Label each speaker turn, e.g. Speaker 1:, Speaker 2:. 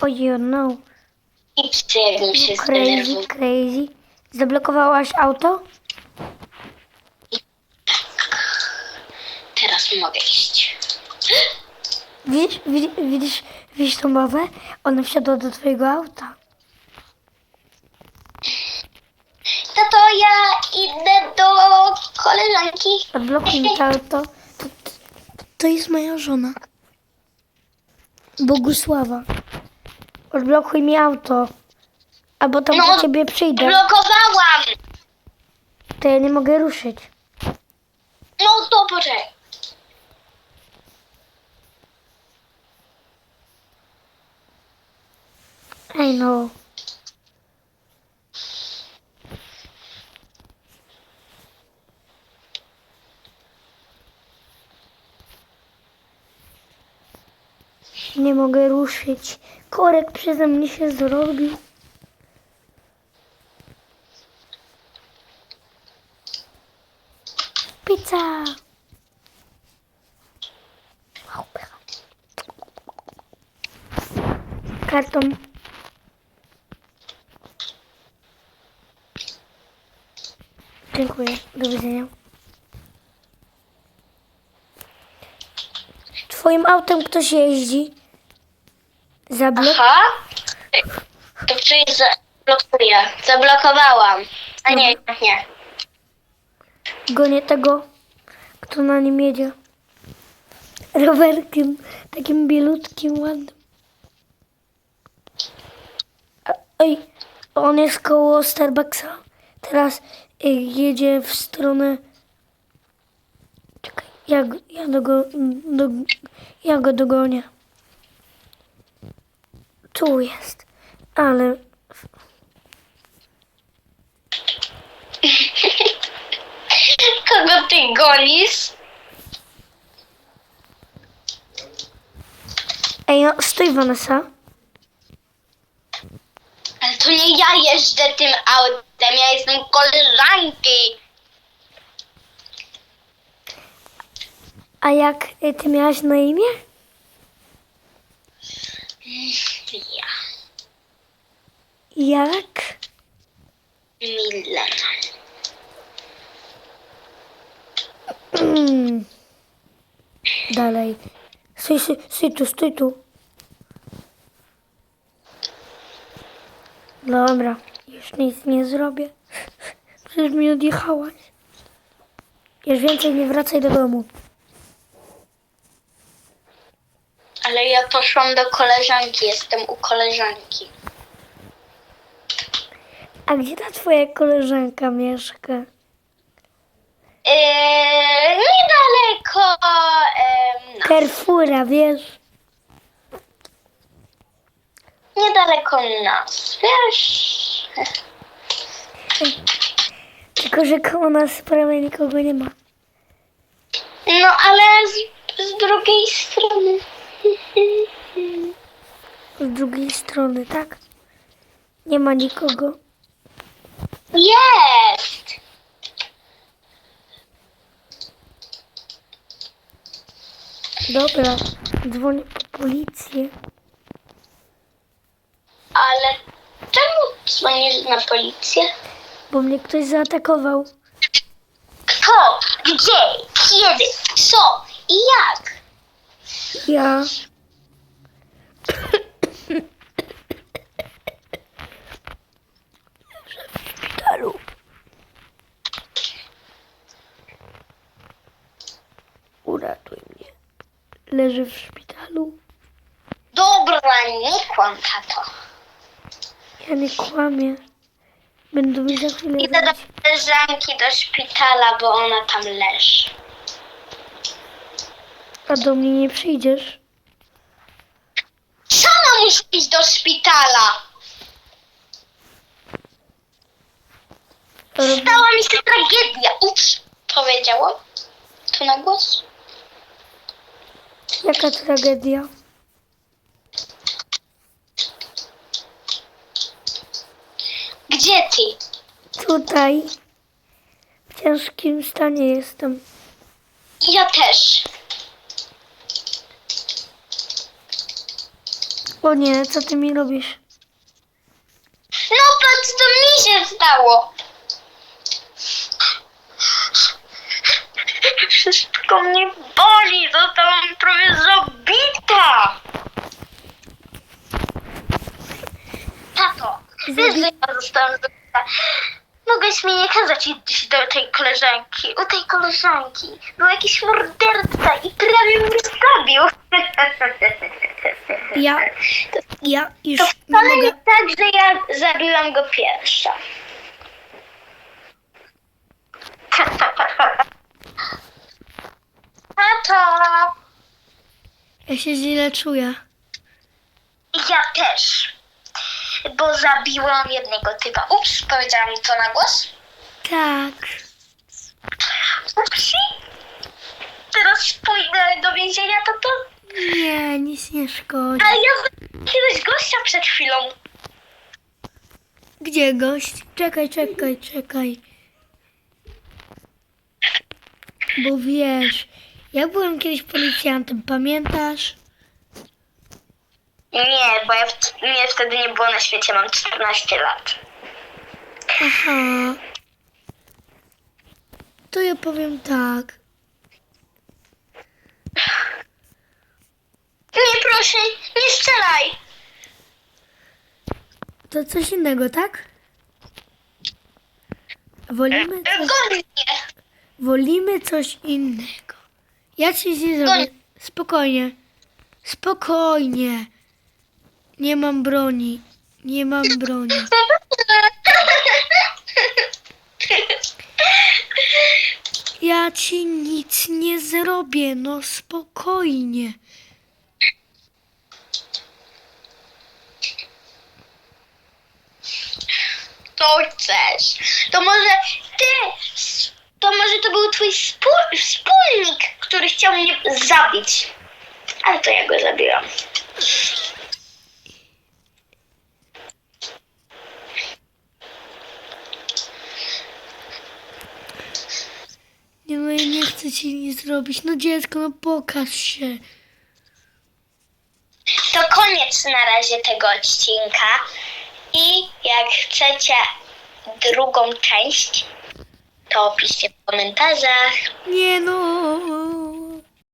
Speaker 1: Ojej, no.
Speaker 2: I psy, jak mi się
Speaker 1: Crazy,
Speaker 2: zdenerwują.
Speaker 1: crazy. Zablokowałaś auto?
Speaker 2: Teraz mogę iść.
Speaker 1: Widzisz, widzisz, widzisz, widzisz tą mowę? Ona wsiadła do twojego auta.
Speaker 2: No to ja idę do koleżanki.
Speaker 1: Odblokuj mi to auto. To, to, to jest moja żona. Bogusława. Odblokuj mi auto. Albo tam
Speaker 2: No,
Speaker 1: do ciebie przyjdę.
Speaker 2: Blokowałam.
Speaker 1: To ja nie mogę ruszyć.
Speaker 2: No to poczekaj.
Speaker 1: Ej no. Nie mogę ruszyć. Korek przeze mnie się zrobił. Pizza! Kartą. Dziękuję. Do widzenia. Twoim autem ktoś jeździ? Zablok...
Speaker 2: Aha. To przyjdź zablokuję. Zablokowałam. A nie, nie.
Speaker 1: Gonię tego, kto na nim jedzie. Rowerkiem, takim bielutkim, ładnym. A- Oj, on jest koło Starbucksa. Teraz y, jedzie w stronę... Czekaj, ja, go- ja, do go, do, ja go dogonię. Tu jest, ale
Speaker 2: Kogo ty gonisz?
Speaker 1: Ej, no, stój Vanessa.
Speaker 2: Ale to nie ja jeżdżę tym autem, ja jestem koleżanki.
Speaker 1: A jak y, ty miałaś na imię?
Speaker 2: Ja.
Speaker 1: Jak?
Speaker 2: Milena.
Speaker 1: Mm. Dalej. Stój, stój, stój tu, stój tu. Dobra, już nic nie zrobię. Przecież mi odjechałaś. Już więcej nie wracaj do domu.
Speaker 2: Ale ja poszłam do koleżanki, jestem u koleżanki.
Speaker 1: A gdzie ta twoja koleżanka mieszka?
Speaker 2: Yy, niedaleko. Yy, no,
Speaker 1: Carrefoura, wiesz?
Speaker 2: niedaleko nas, wiesz?
Speaker 1: Tylko, że koło nas prawie nikogo nie ma.
Speaker 2: No, ale z, z drugiej strony.
Speaker 1: Z drugiej strony, tak? Nie ma nikogo.
Speaker 2: Jest!
Speaker 1: Dobra, dzwonię po policję.
Speaker 2: Ale czemu dzwonisz na policję?
Speaker 1: Bo mnie ktoś zaatakował.
Speaker 2: Kto? Gdzie? Kiedy? Co? I jak?
Speaker 1: Ja. W szpitalu. Uratuj mnie. Leży w szpitalu.
Speaker 2: Dobra, nie kłam, tato.
Speaker 1: Ja nie kłamię. Będą mi za chwilę
Speaker 2: Idę do koleżanki do szpitala, bo ona tam leży.
Speaker 1: A do mnie nie przyjdziesz.
Speaker 2: Sama muszę iść do szpitala.
Speaker 1: Rob-
Speaker 2: Stała mi się tragedia. Ups, powiedziałam. Tu na głos.
Speaker 1: Jaka tragedia.
Speaker 2: Gdzie ty?
Speaker 1: Tutaj w ciężkim stanie jestem.
Speaker 2: Ja też.
Speaker 1: O nie, co ty mi robisz?
Speaker 2: No patrz, to mi się stało. Wszystko mnie boli, zostałam prawie zabita. Tato, wiesz, że ja zostałam zabita. Mogłeś mi nie kazać iść do tej koleżanki. U tej koleżanki był jakiś morderca i prawie mnie zabił.
Speaker 1: Ja, ja już
Speaker 2: To
Speaker 1: nie
Speaker 2: wcale nie
Speaker 1: mogę.
Speaker 2: tak, że ja zabiłam go pierwsza. Tato!
Speaker 1: Ja się źle czuję.
Speaker 2: Ja też. Bo zabiłam jednego typa. Ups, powiedziałam to na głos.
Speaker 1: Tak.
Speaker 2: Upsi. Teraz pójdę do więzienia, tato.
Speaker 1: Nie, nic nie szkodzi.
Speaker 2: Ale ja jakiegoś gościa przed chwilą.
Speaker 1: Gdzie gość? Czekaj, czekaj, czekaj. Bo wiesz, ja byłem kiedyś policjantem, pamiętasz?
Speaker 2: Nie, bo ja w- mnie wtedy nie było na świecie, mam 14 lat.
Speaker 1: Aha. To ja powiem tak.
Speaker 2: Nie, proszę, nie strzelaj.
Speaker 1: To coś innego, tak? Wolimy coś, wolimy coś innego. Ja ci nie zrobię. Spokojnie. Spokojnie. Nie mam broni. Nie mam broni. Ja ci nic nie zrobię, no spokojnie.
Speaker 2: To chcesz. To może ty, to może to był twój wspól- wspólnik, który chciał mnie zabić. Ale to ja go zabiłam.
Speaker 1: Nie no, ja nie chcę ci nic zrobić. No dziecko, no pokaż się.
Speaker 2: To koniec na razie tego odcinka. I jak chcecie drugą część, to piszcie w komentarzach.
Speaker 1: Nie no.